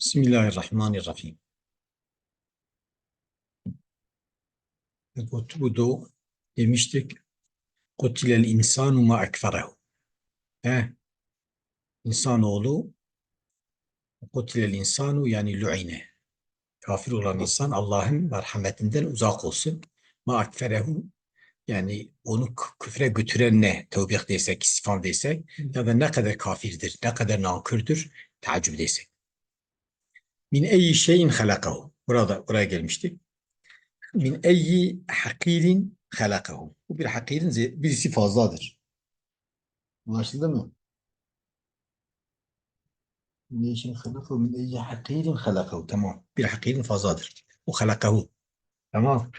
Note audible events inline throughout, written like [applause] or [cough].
Bismillahirrahmanirrahim. Kutubudu demiştik. Kutilel insanu ma ekferehu. He. İnsanoğlu kutilel insanu yani lu'ine. Kafir olan insan Allah'ın merhametinden uzak olsun. Ma ekferehu yani onu kü- küfre götüren ne? Tevbih desek, istifam desek ya da ne kadar kafirdir, ne kadar nankördür tacip desek. Min eyyi şeyin halakahu. Burada, buraya gelmiştik. Min eyyi hakirin halakahu. Bu bir hakirin birisi fazladır. Anlaşıldı mı? Min eyyi şeyin halakahu. Min eyyi hakirin halakahu. Tamam. Bir hakirin fazladır. O halakahu. Tamam.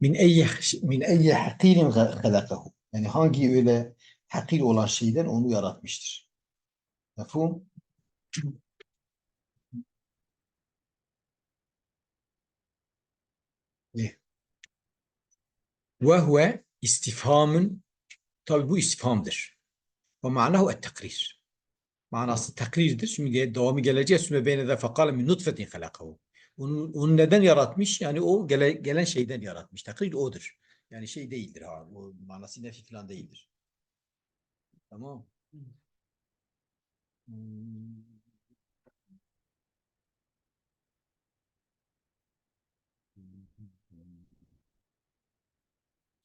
Min eyyi, min eyyi hakirin halakahu. Yani hangi öyle hakir olan şeyden onu yaratmıştır. Mefhum? Ve huve istifhamın tabi bu istifhamdır. Ve manahu et-takrir. Manası takrirdir. Şimdi devamı geleceğiz. Sümme beyne de fekale min nutfetin halakahu. Onu, onu neden yaratmış? Yani o gele, gelen şeyden yaratmış. Takrir odur. Yani şey değildir ha. O manası nefi falan değildir. Tamam. Hmm.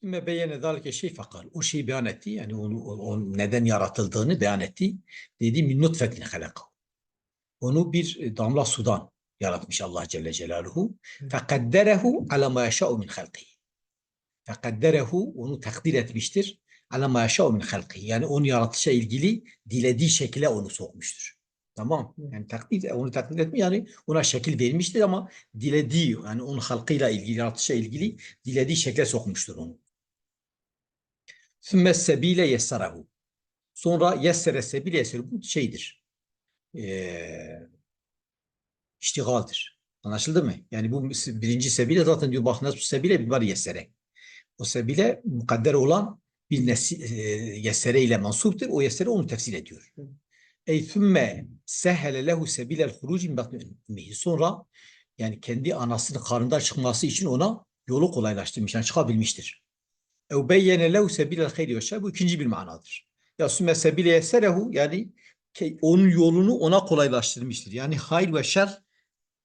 Sümme beyyene zalike şey fakal. O şeyi beyan etti. Yani onu, onun neden yaratıldığını beyan etti. Dedi min nutfetin halakahu. Onu bir e, damla sudan yaratmış Allah Celle Celaluhu. Fekadderehu ala ma yeşâ'u min halqihi. Fekadderehu onu takdir etmiştir. Ala ma yeşâ'u min halqihi. Yani onu yaratışa ilgili dilediği şekilde onu sokmuştur. Tamam. Yani takdir, onu takdir etmiyor. Yani ona şekil vermiştir ama dilediği yani onun halkıyla ilgili, yaratışa ilgili dilediği şekle sokmuştur onu. Sümme sebile yessarahu. Sonra yessere sebile yessere. Bu şeydir. Ee, iştigaldir. Anlaşıldı mı? Yani bu birinci sebile zaten diyor bak nasıl sebile bir var yessere. O sebile mukadder olan bir nesi, e, yessere ile mansuptur. O yessere onu tefsir ediyor. Ey thumme sehele lehu sebilel huruci min batni. Sonra yani kendi anasının karnından çıkması için ona yolu kolaylaştırmış. Yani çıkabilmiştir. Ev beyyene lehu sebilel hayri ve şer. Bu ikinci bir manadır. Ya sümme sebile yesserehu yani onun yolunu ona kolaylaştırmıştır. Yani hayır ve şer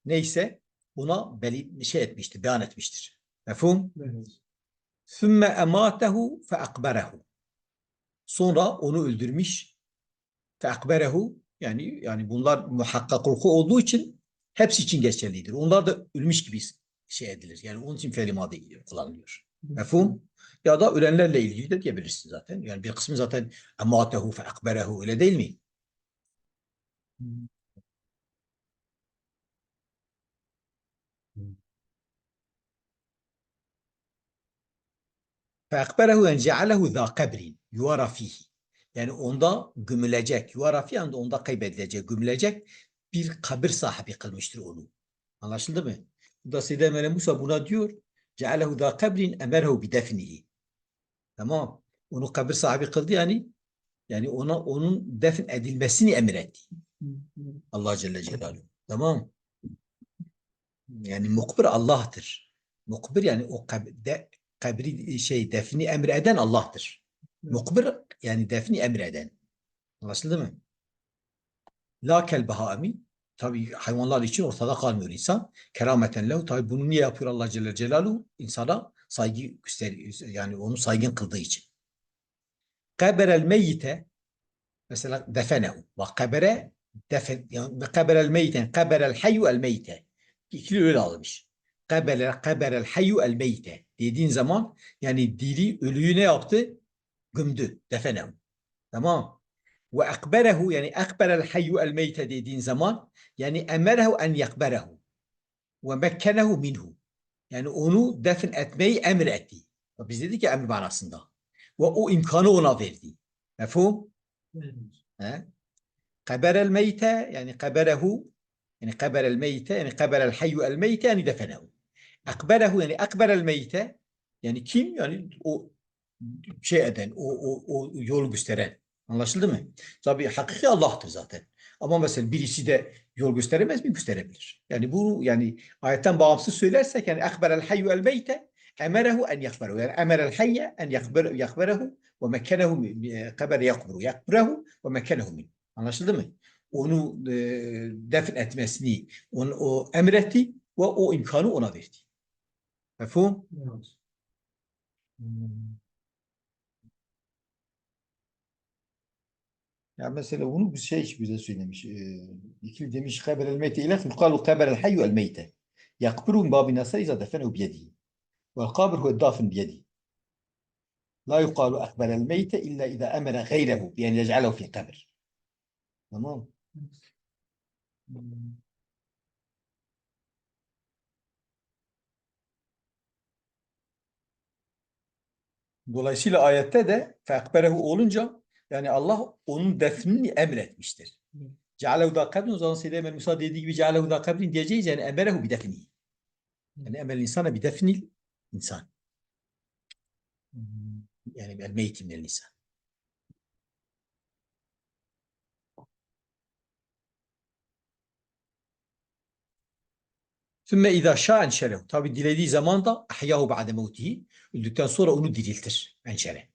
neyse ona beli, şey etmiştir, beyan etmiştir. Mefhum? Sümme ematehu fe akberehu. Sonra onu öldürmüş. Fe akberehu yani yani bunlar muhakkak hukuku olduğu için hepsi için geçerlidir. Onlar da ölmüş gibi şey edilir. Yani onun için fiil madi kullanılıyor. Mefhum? Ya da ölenlerle ilgili de diyebilirsin zaten. Yani bir kısmı zaten ematehu fe akberehu öyle değil mi? Fe akberehu en cealehu zâ kabrin yuvara fihi. Yani onda gümülecek, yuvara fihi onda kaybedilecek, gümülecek bir kabir sahibi kılmıştır onu. Anlaşıldı mı? Bu da Seyyid Musa buna diyor cealehu da kabrin emerhu bidefnihi. Tamam. Onu kabir sahibi kıldı yani. Yani ona onun defn edilmesini emretti. Allah Celle Celaluhu. Tamam. Yani mukbir Allah'tır. Mukbir yani o kabri şey defni emreden Allah'tır. Mukbir yani defni emreden. Anlaşıldı mı? La kel bahami tabi hayvanlar için ortada kalmıyor insan. Kerameten lehu tabi bunu niye yapıyor Allah Celle Celaluhu? İnsana saygı gösteriyor. Yani onu saygın kıldığı için. Kaberel meyyite mesela defenehu. Ve kabere defen yani kaberel meyyiten kaberel hayyu el meyte. İkili öyle almış. Kabere kaberel hayyu el meyte dediğin zaman yani diri ölüyü ne yaptı? Gömdü. Defenehu. Tamam. وأقبله يعني أقبل الحي الميت دين زمان يعني أمره أن يقبله ومكنه منه. يعني أنو دفن أتمي أمر أتي. وبزيدك أمر معناصنا وأو إمكانه أنا فيردي مفهوم؟ ها؟ قبر الميت يعني قبله يعني قبر الميت يعني قبر الحي الميت يعني دفنه. أقبله يعني أقبل الميت يعني كيم يعني أو شيئا أو أو أو يول Anlaşıldı mı? Tabii hakiki Allah'tır zaten. Ama mesela birisi de yol gösteremez mi? Gösterebilir. Yani bu yani ayetten bağımsız söylersek yani ekberel hayyu el beyte emerehu en yakberehu. Yani emerel hayye en yakber, yakberehu ve mekkenehu min- kaber yakberu. Yakberehu ve mekkenehu min. Anlaşıldı mı? Onu e, defn etmesini onu, o emretti ve o imkanı ona verdi. Mefhum? Ya mesela bunu bir şey bize söylemiş. E, ikili demiş kaber el meyte ile yukalu kaber el hayyu el meyte. Yakbiru min babi nasar iza defenehu biyedihi. Vel kabir huve dafin biyedihi. La yukalu akber el meyte illa iza emere gayrehu yani yec'alehu fi kabir. Tamam. Dolayısıyla ayette de fekberehu olunca yani Allah onun defnini emretmiştir. Cealehu da kabrin o zaman Seyyid Emel Musa dediği gibi cealehu da kabrin diyeceğiz yani emerehu bi defni. Yani emel insana bi defnil insan. Yani el meyti minel insan. Sümme izâ şâ enşerehu. Tabi dilediği zaman da ahyahu ba'de mevtihi. Öldükten sonra onu diriltir. Enşere.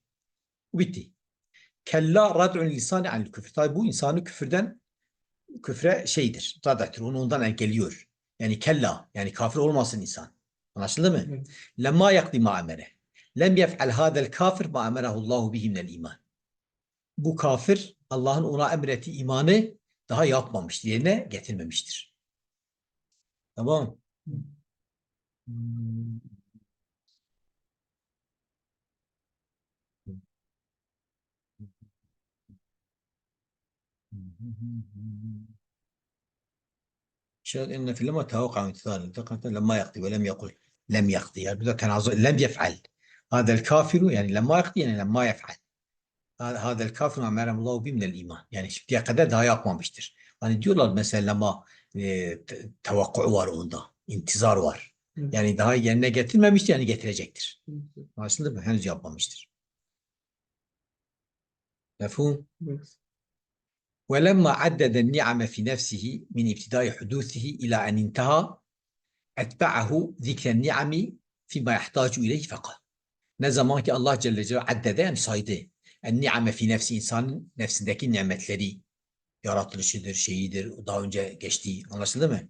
Bu bitti. Kella rad'un lisani anil küfür. Tabi bu insanı küfürden küfre şeydir. Rad'atır. Onu ondan engelliyor. Yani kella. Yani kafir olmasın insan. Anlaşıldı mı? Evet. Lemma yakdi ma emere. Lem yef'al hadel kafir ma emerahullahu bihi minel iman. Bu kafir Allah'ın ona emrettiği imanı daha yapmamıştır. Yerine getirmemiştir. Tamam. شاهد ان في لما توقع امتثال انتقلت لما يقضي ولم يقل لم يقضي يعني بدأ كان عظ- لم يفعل هذا الكافر يعني لما يقضي يعني لما يفعل هذا هذا الكافر ما امره الله به من الايمان yani şimdiye kadar daha yapmamıştır. Hani diyorlar mesela ama e, te- tevakku var onda. intizar var. Evet. Yani daha yerine getirmemiştir yani getirecektir. Anlaşıldı mı? Henüz yapmamıştır. Mefhum? Evet. ولما عدد النعم في نفسه من ابتداء حدوثه إلى أن انتهى أتبعه ذكر النعم فيما يحتاج إليه فقط. Ne zaman ki Allah Celle Celaluhu addede yani saydı. En ni'ame fi nefsi insanın nefsindeki nimetleri yaratılışıdır, şeyidir, daha önce geçtiği anlaşıldı mı?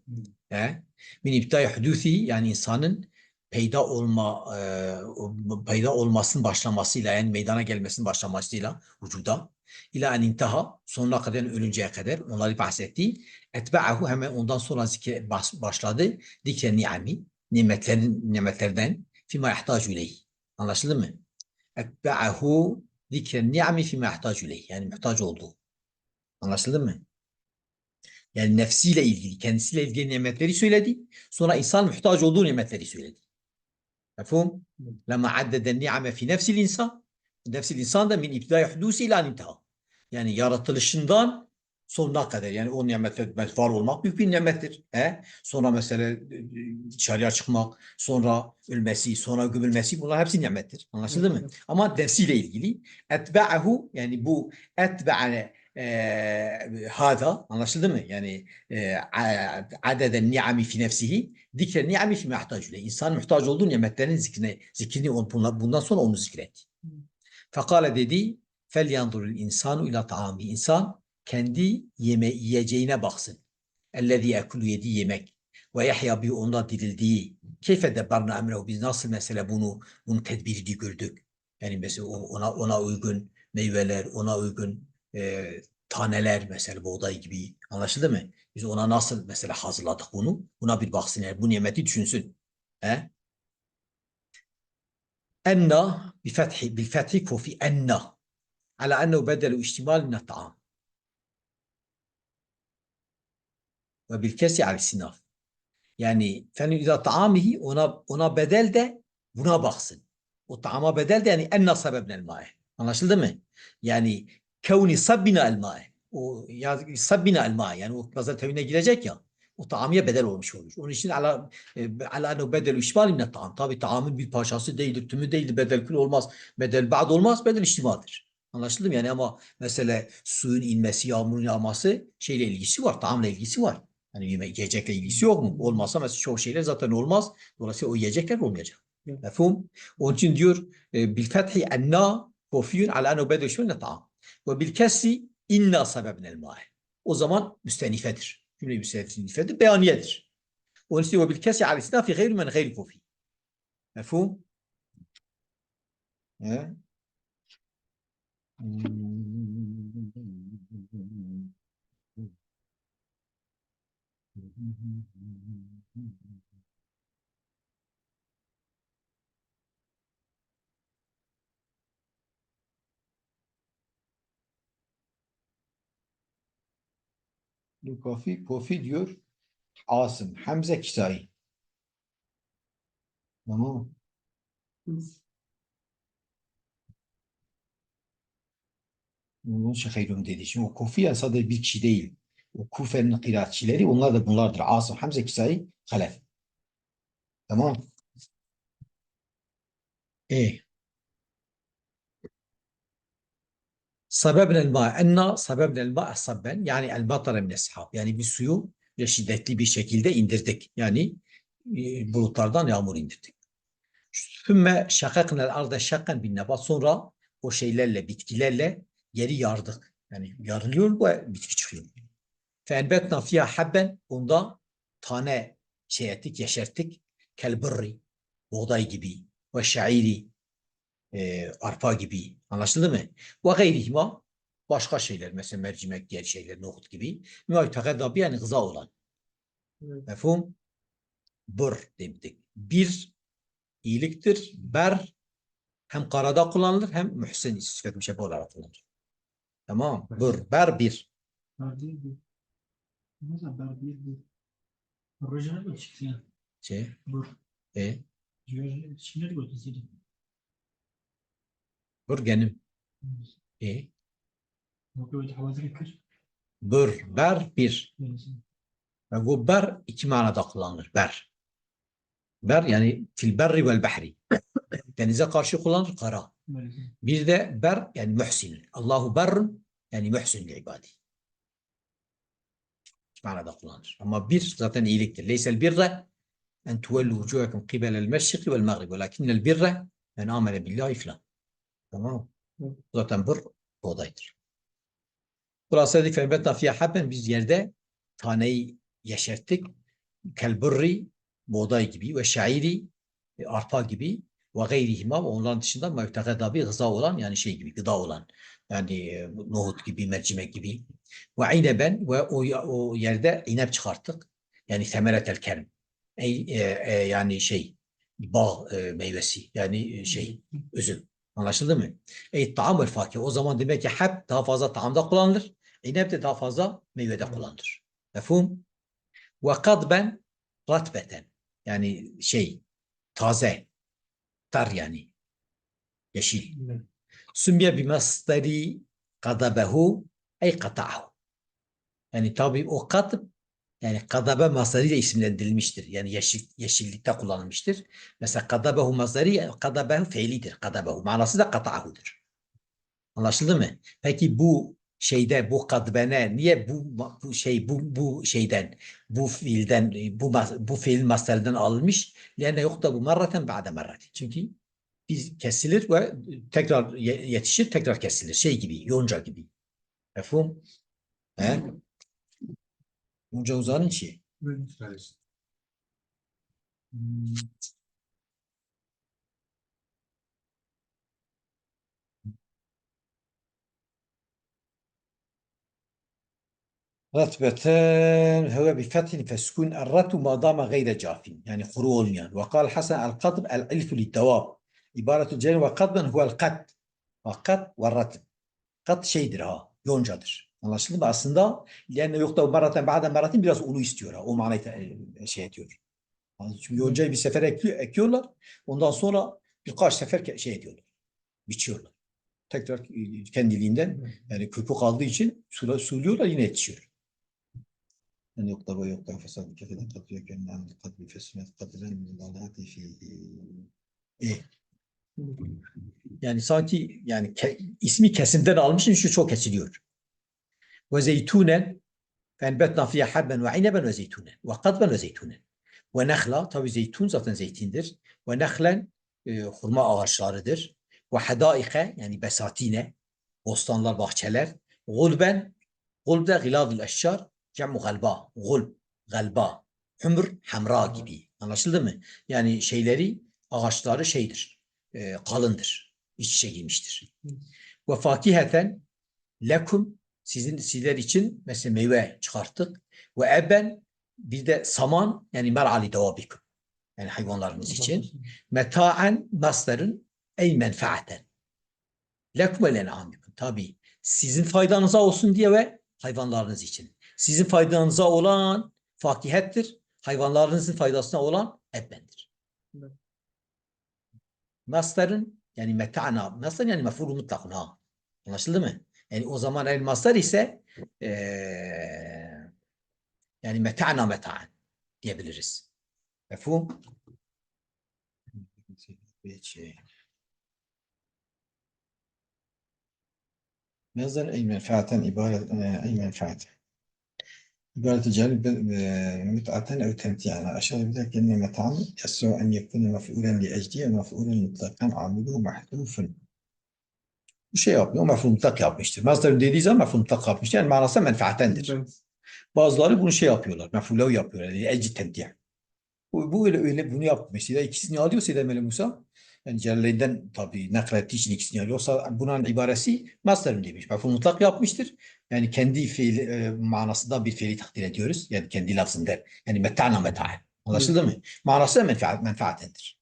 He? Min ibtidai hudusi yani insanın peyda olma e, o- peyda olmasının başlamasıyla yani meydana gelmesinin başlamasıyla vücuda ila en intaha sonuna kadar ölünceye kadar onları bahsetti. Etba'ahu hemen ondan sonra zikre başladı. Dikre ni'ami nimetlerin nimetlerden fima yahtacu ileyh. Anlaşıldı mı? Etba'ahu zikre ni'ami fima yahtacu ileyh. Yani muhtaç olduğu. Anlaşıldı mı? Yani nefsiyle ilgili, kendisiyle ilgili nimetleri söyledi. Sonra insan muhtaç olduğu nimetleri söyledi. Mefhum? Lama addeden ni'ame fi nefsil insan. Nefsil insan da min ibtidai hudusi ila intiha. Yani yaratılışından sonuna kadar. Yani o nimetler var olmak büyük bir nimettir. He? Sonra mesela e, dışarıya çıkmak, sonra ölmesi, sonra gömülmesi bunlar hepsi nimettir. Anlaşıldı mı? Ama nefsiyle ilgili etba'ahu yani bu etba'ane e, hada anlaşıldı mı? Yani e, adeden ni'ami fi nefsihi dikre ni'ami fi muhtaç İnsan muhtaç olduğu nimetlerin zikrine, zikrini bundan sonra onu zikretti. Fekale dedi fel yanzurul insanu ila taami. İnsan kendi yeme yiyeceğine baksın. Ellezî ekulu yediği yemek ve yahya bi onda dirildiği. Keyfe debbarna emrehu biz nasıl mesela bunu bunu tedbirini gördük. Yani mesela ona ona uygun meyveler, ona uygun e, taneler mesela buğday gibi anlaşıldı mı? Biz ona nasıl mesela hazırladık bunu? Buna bir baksın yani bu nimeti düşünsün. He? Enna bi fethi bil fethi kufi enna ala ennehu bedelu ihtimal min ta'am ve bil kesi al sinaf. Yani fenü izâ ta'amihi ona ona bedel de buna baksın. O ta'ama bedel de yani enna sebebnel mâe. Anlaşıldı mı? Yani kevni sabbina el mâe. O ya sabbina el mâe. Yani o nazar tevhine girecek ya. O bedel olmuş olur. Onun için ala e, ala ennehu bedel işmal min ta'am. Tabi taamın bir parçası değildir, tümü değildir. Bedel kül olmaz. Bedel ba'd olmaz. Bedel iştimadır. Anlaşıldı mı? Yani ama mesela suyun inmesi, yağmurun yağması şeyle ilgisi var, taamla ilgisi var. Yani yemek, yiyecekle ilgisi yok mu? Olmazsa mesela çok şeyler zaten olmaz. Dolayısıyla o yiyecekler olmayacak. Mefhum? Onun için diyor e, bil fethi enna kofiyun ala enu bedu şunne ta'am. Ve bil kesri inna sebebnel ma'i. O zaman müstenifedir. Cümle müstenifedir, beyaniyedir. Onun için ve bil kesri al isnafi gayru men gayri kofi. Mefhum? He? Bu Kofi, Kofi diyor Asım, Hamze Kisai. Tamam. Bunun şehirum dedi. Şimdi o Kofi ya sadece bir kişi değil. O Kufe'nin kıraatçileri onlar da bunlardır. Asım, Hamze Kisai, Halef. Tamam. E. Sebebne el-ma enna sebebne el-ma sabben yani el-matara min eshab. Yani bir suyu şiddetli bir şekilde indirdik. Yani e, bulutlardan yağmur indirdik. Sümme şakaknel arda şakkan bin nebat. Sonra o şeylerle, bitkilerle yeri yardık. Yani yarılıyor ve bitki çıkıyor. Fenbetna fiyha habben. Onda tane şey ettik, yeşerttik. Kelbirri, buğday gibi ve şairi, e, arpa gibi. Anlaşıldı mı? Ve gayrihima başka şeyler mesela mercimek diğer şeyler nohut gibi. Müaytakada bir yani gıza olan. Evet. Mefhum? Bır dedik. Bir iyiliktir. Ber hem karada kullanılır hem mühsen sıfat müşebbe olarak kullanılır. Tamam. Bır. Ber bir. Verdiği bir. Mesela verdiği bir. Orijinal mi çıktı yani? Şey. Bu. E. Diyor, Şimdi de. Havada kır. Bır. Ber bir. Ve bu ber iki manada kullanılır. Ber. Ber yani fil berri vel bahri. [coughs] Denize karşı kullanılır kara. Bir de ber yani muhsin. Allahu berrun yani muhsin li ibadi. İki manada kullanılır. Ama bir zaten iyiliktir. Leysel birre en tuvellu vucuhakum qibelel meşriki vel mağrib. Velakinnel birre en amele billahi filan. Tamam. Evet. Zaten bir buğdaydır. Burası dedik fenbetna fiyha habben biz yerde taneyi yeşerttik. Kelbirri buğday gibi ve şairi e, arpa gibi ve gayrihima ve onların dışında mevtekada bir gıza olan yani şey gibi gıda olan yani e, nohut gibi mercimek gibi ve ineben ve o, o yerde inep çıkarttık yani semeretel kerim e, e, yani şey bağ e, meyvesi yani e, şey üzüm anlaşıldı mı? Ey taam ve fakir. O zaman demek ki hep daha fazla taamda kullanılır. İnep de daha fazla meyvede kullanılır. Mefhum? Ve kadben ratbeten yani şey taze tar yani yeşil. Sümmiye bi masdari kadabehu ey kata'hu. Yani tabi o kat yani kadabe masdarıyla isimlendirilmiştir. Yani yeşil, yeşillikte kullanılmıştır. Mesela kadabehu masdari kadabehu feilidir. Kadabehu manası da kata'hudur. Anlaşıldı mı? Peki bu şeyde bu kadbene niye bu, bu şey bu bu şeyden bu fiilden bu bu fiil masdarından alınmış? Lenne yok da bu marraten ba'de marraten. Çünkü biz kesilir ve tekrar ye- yetişir, tekrar kesilir. Şey gibi, yonca gibi. Mefhum? He? Yonca uzanın içi. رتبتان هو بفتح فسكون الرتب ما دام غير جاف يعني خرو olmayan وقال حسن القطب الألف للدواب. عبارة الجن وقطبا هو القط. وقط والرتب. قط ha yoncadır Anlaşıldı mı? Aslında yani yok da maraten bazen maraten biraz onu istiyor. O manayı e, şey ediyor. Çünkü yoncayı bir sefer ekiyorlar. Ondan sonra birkaç sefer şey ediyorlar. Biçiyorlar. Tekrar e, kendiliğinden yani kökü kaldığı için sula, suluyorlar yine yetişiyor. Yani yok da bu yok da fesat kefeden tatlıya kendine dikkat bir fesmet kadiren mülalati fihi. Yani sanki yani ke, ismi kesimden almışın şu çok kesiliyor. İneben ve zeytunen ve kadben ve zeytunen. Ve nehla tabi zeytun zaten zeytindir. Ve nehlen e, hurma ağaçlarıdır. Ve hadaike yani besatine bostanlar, bahçeler. Gulben gulb da gıladul eşşar cem'u galba. Gulb, galba. Hümr, hamra gibi. Anlaşıldı mı? Yani şeyleri, ağaçları şeydir. e, kalındır. İç içe girmiştir. Ve fakiheten lekum sizin sizler için mesela meyve çıkarttık. Ve eben bir de saman yani mer'ali devabikum. Yani hayvanlarınız için. Meta'en masların ey menfaaten. Lekum el en'amikum. Tabi sizin faydanıza olsun diye ve hayvanlarınız için. Sizin faydanıza olan fakihettir. Hayvanlarınızın faydasına olan ebbendir. Evet. Mastarın yani meta'na. Mastar yani mef'ulü mutlakun ha. Anlaşıldı mı? Yani o zaman elmaslar ise e, yani meta'na meta'an diyebiliriz. Mefhum? Mezar ey menfaaten ibaret e, ey menfaat. İbaret celb e, müt'aten ev temti'an. Aşağıda bir de kelime meta'an. Yasru en yekune mef'ulen li ecdiye mef'ulen mutlaqan amidu mahdufun. Bu şey yapmıyor, mefhum mutlak yapmıştır. Mazdarın dediği zaman mefhum mutlak yapmıştır. Yani manası menfaatendir. Evet. Bazıları bunu şey yapıyorlar, mef'ulev yapıyorlar. Yani ecci temtih. Bu, bu öyle, öyle bunu yapmıyor. Mesela ikisini alıyor Seyyid Musa. Yani Celaleyn'den tabii naklettiği için ikisini alıyor. Yoksa bunun ibaresi mastarın demiş. Mef'ul mutlak yapmıştır. Yani kendi fiil e, manasında bir fiili takdir ediyoruz. Yani kendi lafzında. Yani meta'na meta'en. Anlaşıldı mı? Manası da menfaat, menfaatendir.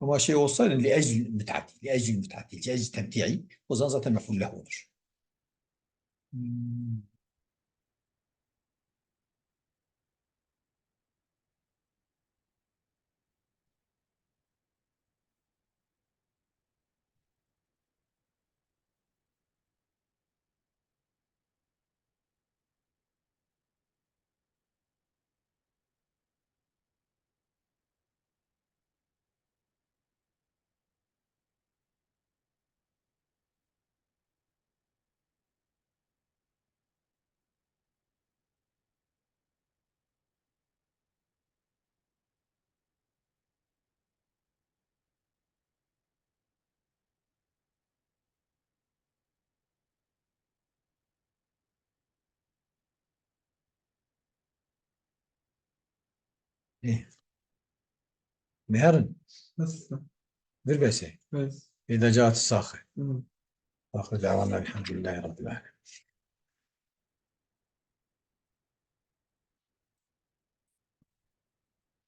Ama şey olsa yani li ecl müteaddil, li ecl müteaddil, li ecl إيه. مهرن. بس. بالبسه بس؟ إذا جاءت الصاخه واخر دعوانا الحمد لله رب العالمين.